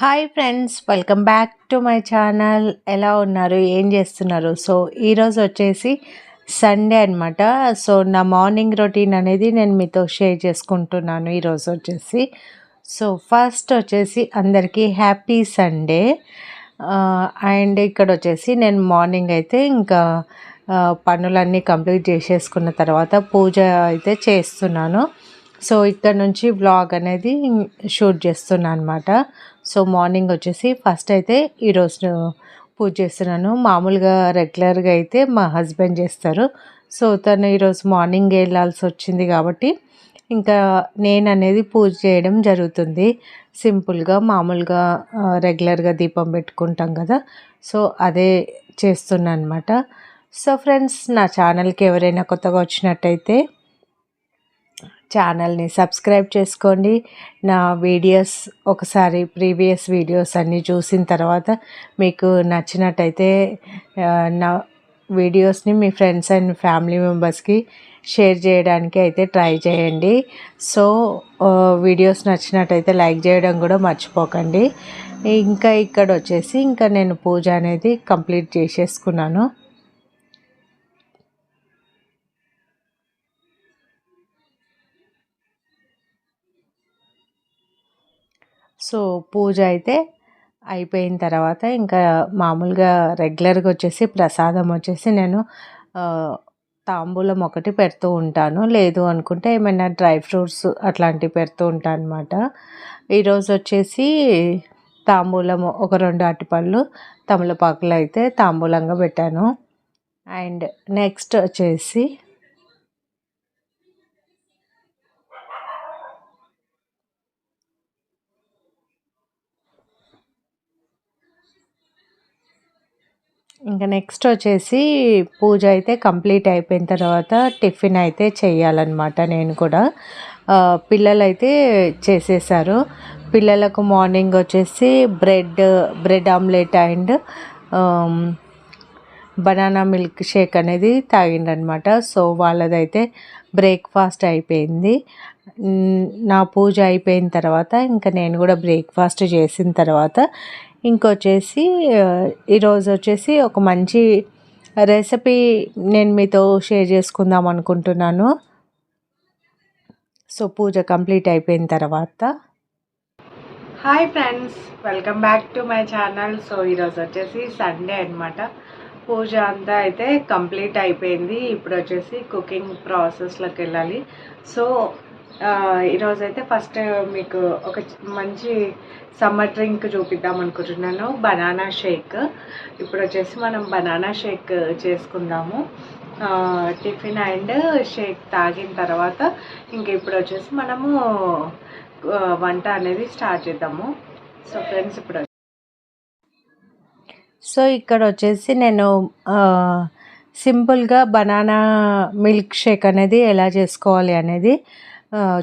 Hi friends welcome back to my channel ఎలా ఉన్నారు? ఏం చేస్తున్నారు? సో ఈరోజు వచ్చేసి సండే అనమాట సో నా మార్నింగ్ రొటీన్ అనేది నేను మీతో షేర్ చేసుకుంటున్నాను ఈరోజు వచ్చేసి. సో ఫస్ట్ వచ్చేసి అందరికీ హ్యాపీ సండే అండ్ ఇక్కడ వచ్చేసి నేను మార్నింగ్ అయితే ఇంకా uh, పనులన్నీ కంప్లీట్ చేసేసుకున్న తర్వాత పూజ అయితే చేస్తున్నాను. సో ఇక్కడ నుంచి బ్లాగ్ అనేది షూట్ చేస్తున్నాను అనమాట సో మార్నింగ్ వచ్చేసి ఫస్ట్ అయితే ఈరోజు పూజ చేస్తున్నాను. మామూలుగా రెగ్యులర్గా అయితే మా హస్బెండ్ చేస్తారు. సో తను ఈరోజు మార్నింగ్ వెళ్ళాల్సి వచ్చింది కాబట్టి ఇంకా నేను అనేది పూజ చేయడం జరుగుతుంది. సింపుల్గా మామూలుగా రెగ్యులర్గా దీపం పెట్టుకుంటాం కదా. సో అదే చేస్తున్నాను అనమాట సో ఫ్రెండ్స్ నా ఛానల్కి ఎవరైనా కొత్తగా వచ్చినట్టయితే ఛానల్ని సబ్స్క్రైబ్ చేసుకోండి. నా వీడియోస్ ఒకసారి ప్రీవియస్ వీడియోస్ అన్నీ చూసిన తర్వాత మీకు నచ్చినట్టయితే నా వీడియోస్ని మీ ఫ్రెండ్స్ అండ్ ఫ్యామిలీ మెంబర్స్కి షేర్ చేయడానికి అయితే ట్రై చేయండి. సో వీడియోస్ నచ్చినట్టయితే లైక్ చేయడం కూడా మర్చిపోకండి. ఇంకా ఇక్కడ వచ్చేసి ఇంకా నేను పూజ అనేది కంప్లీట్ చేసేసుకున్నాను. సో పూజ అయితే అయిపోయిన తర్వాత ఇంకా మామూలుగా రెగ్యులర్గా వచ్చేసి ప్రసాదం వచ్చేసి నేను తాంబూలం ఒకటి పెడుతూ ఉంటాను. లేదు అనుకుంటే ఏమైనా డ్రై ఫ్రూట్స్ అట్లాంటివి పెడుతూ ఉంటాను అనమాట ఈరోజు వచ్చేసి తాంబూలం ఒక రెండు అరటిపళ్ళు తమలపాకులు అయితే తాంబూలంగా పెట్టాను. అండ్ నెక్స్ట్ వచ్చేసి ఇంకా నెక్స్ట్ వచ్చేసి పూజ అయితే కంప్లీట్ అయిపోయిన తర్వాత టిఫిన్ అయితే చేయాలన్నమాట నేను కూడా. పిల్లలు అయితే చేసేసారు. పిల్లలకు మార్నింగ్ వచ్చేసి bread bread omelette and banana milkshake అనేది తాగిండనమాట సో వాళ్ళదైతే బ్రేక్ఫాస్ట్ అయిపోయింది. నా పూజ అయిపోయిన తర్వాత ఇంకా నేను కూడా బ్రేక్ఫాస్ట్ చేసిన తర్వాత ఇంకొచ్చేసి ఈరోజు వచ్చేసి ఒక మంచి రెసిపీ నేను మీతో షేర్ చేసుకుందాం అనుకుంటున్నాను. సో పూజ కంప్లీట్ అయిపోయిన తర్వాత. Hi friends welcome back to my channel. So ఈరోజు వచ్చేసి సండే అనమాట పూజ అంతా అయితే కంప్లీట్ అయిపోయింది. ఇప్పుడు వచ్చేసి కుకింగ్ ప్రాసెస్లోకి వెళ్ళాలి సో ఈరోజు అయితే ఫస్ట్ మీకు ఒక మంచి సమ్మర్ డ్రింక్ చూపిద్దాం అనుకుంటున్నాను. Banana shake. ఇప్పుడు వచ్చేసి మనం బనానా షేక్ చేసుకుందాము. టిఫిన్ అండ్ షేక్ తాగిన తర్వాత ఇంక ఇప్పుడు వచ్చేసి మనము వంట అనేది స్టార్ట్ చేద్దాము. సో ఫ్రెండ్స్ ఇప్పుడు సో ఇక్కడ వచ్చేసి నేను సింపుల్గా బనానా మిల్క్ షేక్ అనేది ఎలా చేసుకోవాలి అనేది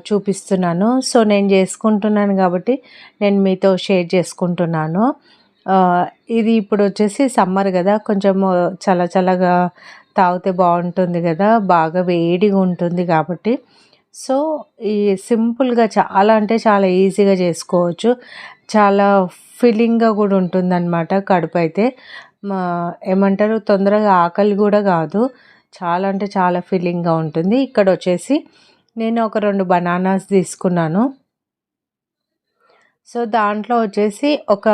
చూపిస్తున్నాను. సో నేను చేసుకుంటున్నాను కాబట్టి నేను మీతో షేర్ చేసుకుంటున్నాను. ఇది ఇప్పుడు వచ్చేసి సమ్మర్ కదా కొంచెం చల్ల చల్లగా తాగితే బాగుంటుంది కదా బాగా వేడిగా ఉంటుంది కాబట్టి. సో ఈ సింపుల్గా చాలా అంటే చాలా ఈజీగా చేసుకోవచ్చు. చాలా ఫీలింగ్గా కూడా ఉంటుందన్నమాట కడుపు అయితే. ఏమంటారు తొందరగా ఆకలి కూడా కాదు. చాలా అంటే చాలా ఫీలింగ్గా ఉంటుంది. ఇక్కడ వచ్చేసి నేను ఒక రెండు బనానాస్ తీసుకున్నాను. సో దాంట్లో వచ్చేసి ఒక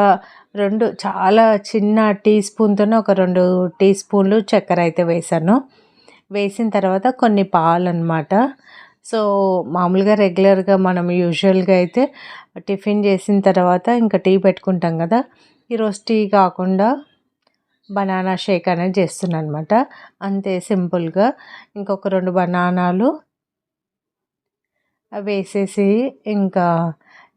రెండు చాలా చిన్న టీ స్పూన్తోనే ఒక రెండు టీ స్పూన్లు చక్కెర అయితే వేసాను వేసిన తర్వాత కొన్ని పాలు అనమాట సో మామూలుగా రెగ్యులర్గా మనం యూజువల్గా అయితే టిఫిన్ చేసిన తర్వాత ఇంకా టీ పెట్టుకుంటాం కదా ఈరోజు టీ కాకుండా బనానా షేక్ అనేది చేస్తున్నాను అనమాట అంతే సింపుల్గా. ఇంకొక రెండు బనానాలు వేసేసి ఇంకా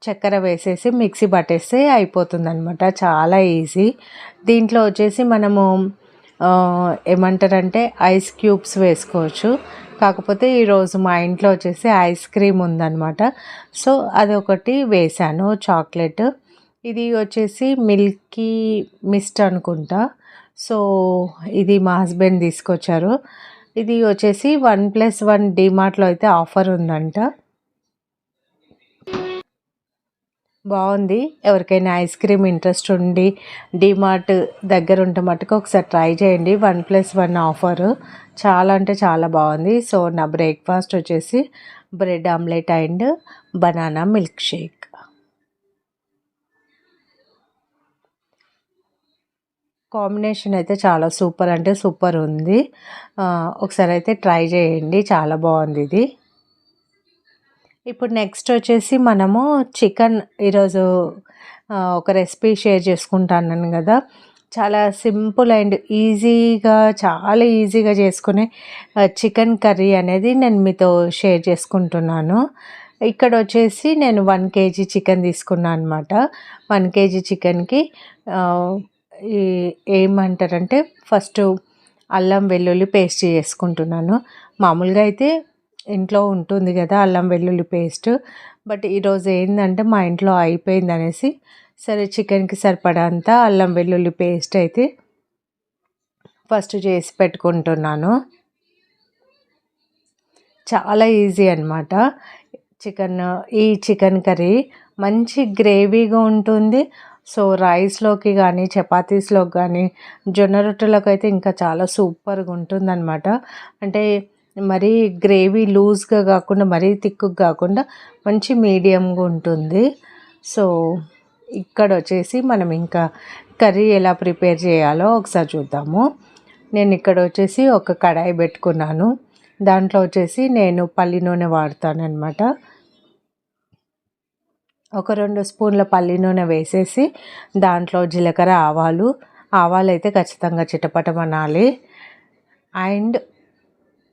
చక్కెర వేసేసి మిక్సీ పట్టేస్తే అయిపోతుంది అనమాట చాలా ఈజీ. దీంట్లో వచ్చేసి మనము ఏమంటారంటే ఐస్ క్యూబ్స్ వేసుకోవచ్చు. కాకపోతే ఈరోజు మా ఇంట్లో వచ్చేసి ఐస్ క్రీమ్ ఉందన్నమాట. సో అదొకటి వేసాను చాక్లెట్. ఇది వచ్చేసి మిల్కీ మిస్ట్ అనుకుంటా. సో ఇది మా హస్బెండ్ తీసుకొచ్చారు. ఇది వచ్చేసి వన్ ప్లస్ వన్ డిమార్ట్లో అయితే ఆఫర్ ఉందంట. బాగుంది. ఎవరికైనా ఐస్ క్రీమ్ ఇంట్రెస్ట్ ఉండి డిమార్ట్ దగ్గర ఉంటే మటుకు ఒకసారి ట్రై చేయండి. One plus one offer. చాలా అంటే చాలా బాగుంది. సో నా బ్రేక్ఫాస్ట్ వచ్చేసి bread omelette and banana milkshake. Combination అయితే చాలా సూపర్ అంటే సూపర్ ఉంది. ఒకసారి అయితే ట్రై చేయండి. చాలా బాగుంది ఇది. ఇప్పుడు నెక్స్ట్ వచ్చేసి మనము చికెన్ ఈరోజు ఒక రెసిపీ షేర్ చేసుకుంటాను కదా. చాలా సింపుల్ అండ్ ఈజీగా చాలా ఈజీగా చేసుకునే చికెన్ కర్రీ అనేది నేను మీతో షేర్ చేసుకుంటున్నాను. ఇక్కడ వచ్చేసి నేను వన్ కేజీ చికెన్ తీసుకున్నాను అనమాట వన్ కేజీ చికెన్కి ఏమంటారంటే ఫస్ట్ అల్లం వెల్లుల్లి పేస్ట్ చేసుకుంటున్నాను. మామూలుగా అయితే ఇంట్లో ఉంటుంది కదా అల్లం వెల్లుల్లి పేస్ట్. బట్ ఈరోజు ఏంటంటే మా ఇంట్లో అయిపోయింది అనేసి సరే చికెన్కి సరిపడంత అల్లం వెల్లుల్లి పేస్ట్ అయితే ఫస్ట్ చేసి పెట్టుకుంటున్నాను. చాలా ఈజీ అనమాట చికెన్ ఈ చికెన్ కర్రీ మంచి గ్రేవీగా ఉంటుంది. సో రైస్లోకి కానీ చపాతీస్లోకి కానీ జొన్న రొట్టెలకు అయితే ఇంకా చాలా సూపర్గా ఉంటుందన్నమాట. అంటే మరీ గ్రేవీ లూజ్గా కాకుండా మరీ తిక్కుగా కాకుండా మంచి మీడియంగా ఉంటుంది. సో ఇక్కడ వచ్చేసి మనం ఇంకా కర్రీ ఎలా ప్రిపేర్ చేయాలో ఒకసారి చూద్దాము. నేను ఇక్కడ వచ్చేసి ఒక కడాయి పెట్టుకున్నాను. దాంట్లో వచ్చేసి నేను పల్లి నూనె వాడతానమాట ఒక రెండు స్పూన్ల పల్లి నూనె వేసేసి దాంట్లో జీలకర్ర ఆవాలు. ఆవాలు అయితే ఖచ్చితంగా చిటపటమనాలి. అండ్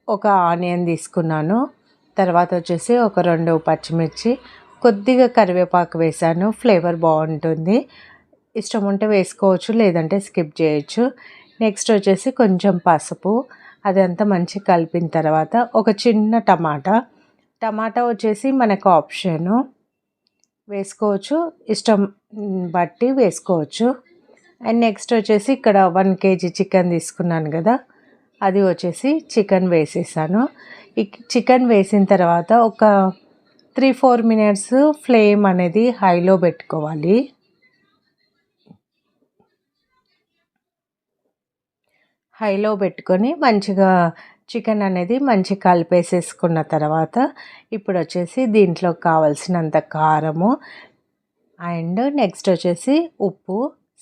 ఒక ఆనియన్ తీసుకున్నాను. తర్వాత వచ్చేసి ఒక రెండు పచ్చిమిర్చి కొద్దిగా కరివేపాకు వేసాను. ఫ్లేవర్ బాగుంటుంది. ఇష్టం ఉంటే వేసుకోవచ్చు లేదంటే స్కిప్ చేయొచ్చు. నెక్స్ట్ వచ్చేసి కొంచెం పసుపు అదంతా మంచి కలిపిన తర్వాత ఒక చిన్న టమాటా. టమాటా వచ్చేసి మనకు ఆప్షను. వేసుకోవచ్చు ఇష్టం బట్టి వేసుకోవచ్చు. అండ్ నెక్స్ట్ వచ్చేసి ఇక్కడ వన్ కేజీ చికెన్ తీసుకున్నాను కదా. అది వచ్చేసి చికెన్ వేసేసాను. చికెన్ వేసిన తర్వాత ఒక త్రీ ఫోర్ మినిట్స్ ఫ్లేమ్ అనేది హైలో పెట్టుకోవాలి. హైలో పెట్టుకొని మంచిగా చికెన్ అనేది మంచి కలిపేసేసుకున్న తర్వాత ఇప్పుడు వచ్చేసి దీంట్లో కావలసినంత కారము అండ్ నెక్స్ట్ వచ్చేసి ఉప్పు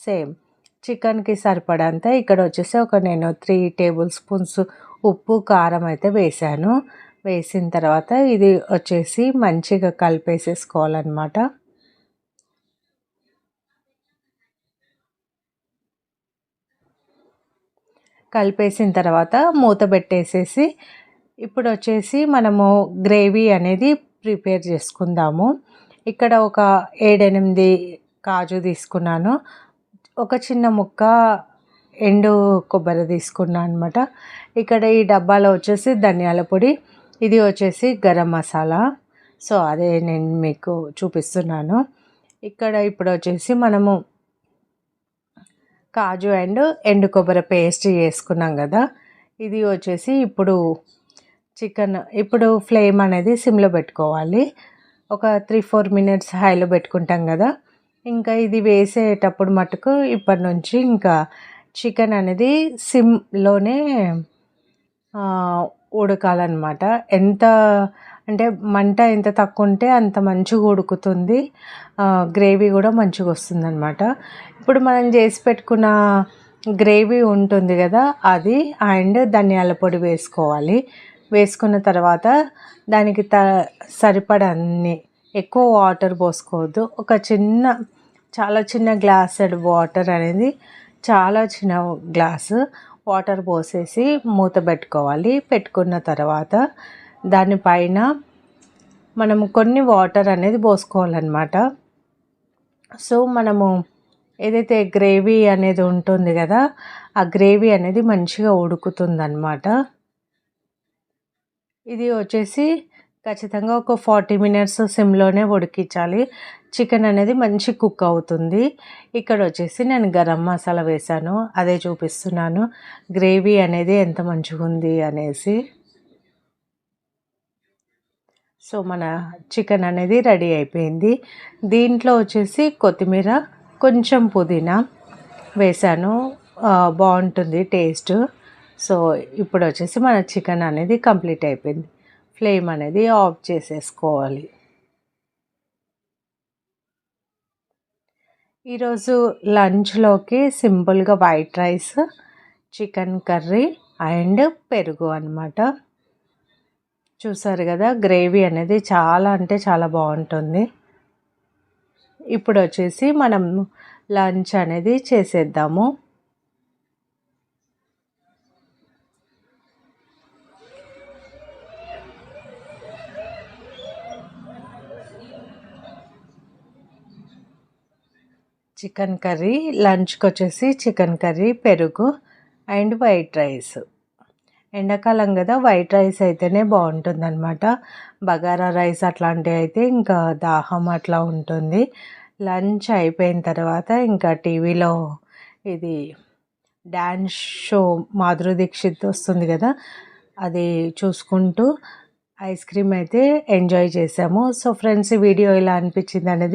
సేమ్. చికెన్కి సరిపడంత ఇక్కడ వచ్చేసి ఒక నేను త్రీ టేబుల్ స్పూన్స్ ఉప్పు కారం అయితే వేసాను. వేసిన తర్వాత ఇది వచ్చేసి మంచిగా కలిపేసేసుకోవాలన్నమాట. కలిపేసిన తర్వాత మూత పెట్టేసేసి ఇప్పుడు వచ్చేసి మనము గ్రేవీ అనేది ప్రిపేర్ చేసుకుందాము. ఇక్కడ ఒక ఏడెనిమిది కాజు తీసుకున్నాను. ఒక చిన్న ముక్క ఎండు కొబ్బరి తీసుకున్నాను అనమాట ఇక్కడ ఈ డబ్బాలో వచ్చేసి ధనియాల పొడి ఇది వచ్చేసి గరం మసాలా. సో అదే నేను మీకు చూపిస్తున్నాను. ఇక్కడ ఇప్పుడు వచ్చేసి మనము కాజు అండ్ ఎండు కొబ్బరి పేస్ట్ చేసుకున్నాం కదా. ఇది వచ్చేసి ఇప్పుడు చికెన్ ఇప్పుడు ఫ్లేమ్ అనేది సిమ్లో పెట్టుకోవాలి. ఒక త్రీ ఫోర్ మినిట్స్ హైలో పెట్టుకుంటాం కదా. ఇంకా ఇది వేసేటప్పుడు మటుకు ఇప్పటి నుంచి ఇంకా చికెన్ అనేది సిమ్లోనే ఉడకాలన్నమాట. ఎంత అంటే మంట ఎంత తక్కువ ఉంటే అంత మంచిగా ఉడుకుతుంది. గ్రేవీ కూడా మంచిగా వస్తుంది అనమాట ఇప్పుడు మనం చేసి పెట్టుకున్న గ్రేవీ ఉంటుంది కదా అది అండ్ ధనియాల పొడి వేసుకోవాలి. వేసుకున్న తర్వాత దానికి త సరిపడన్ని ఎక్కువ వాటర్ పోసుకోవద్దు. ఒక చిన్న చాలా చిన్న గ్లాసెడ్ వాటర్ అనేది చాలా చిన్న గ్లాసు వాటర్ పోసేసి మూత పెట్టుకోవాలి. పెట్టుకున్న తర్వాత దానిపైన మనము కొన్ని వాటర్ అనేది పోసుకోవాలన్నమాట. సో మనము ఏదైతే గ్రేవీ అనేది ఉంటుంది కదా ఆ గ్రేవీ అనేది మంచిగా ఉడుకుతుందన్నమాట. ఇది వచ్చేసి ఖచ్చితంగా ఒక ఫార్టీ మినిట్స్ సిమ్లోనే ఉడికించాలి. చికెన్ అనేది మంచి కుక్ అవుతుంది. ఇక్కడ వచ్చేసి నేను గరం మసాలా వేసాను అదే చూపిస్తున్నాను. గ్రేవీ అనేది ఎంత మంచిగా ఉంది అనేసి. సో మన చికెన్ అనేది రెడీ అయిపోయింది. దీంట్లో వచ్చేసి కొత్తిమీర కొంచెం పుదీనా వేసాను బాగుంటుంది టేస్ట్. సో ఇప్పుడు వచ్చేసి మన చికెన్ అనేది కంప్లీట్ అయిపోయింది. ఫ్లేమ్ అనేది ఆఫ్ చేసేసుకోవాలి. ఈరోజు లంచ్లోకి సింపుల్గా white rice chicken curry and పెరుగు అనమాట చూసారు కదా గ్రేవీ అనేది చాలా అంటే చాలా బాగుంటుంది. ఇప్పుడు వచ్చేసి మనం లంచ్ అనేది చేసేద్దాము. చికెన్ కర్రీ లంచ్కి వచ్చేసి చికెన్ కర్రీ పెరుగు అండ్ వైట్ రైస్. ఎండాకాలం కదా వైట్ రైస్ అయితేనే బాగుంటుంది అనమాట బగారా రైస్ అట్లాంటివి అయితే ఇంకా దాహం అట్లా ఉంటుంది. లంచ్ అయిపోయిన తర్వాత ఇంకా టీవీలో ఇది డ్యాన్స్ షో మాధురి దీక్షిత్ వస్తుంది కదా అది చూసుకుంటూ ఐస్ క్రీమ్ అయితే ఎంజాయ్ చేసాము. సో ఫ్రెండ్స్ ఈ వీడియో ఇలా అనిపించింది అనేది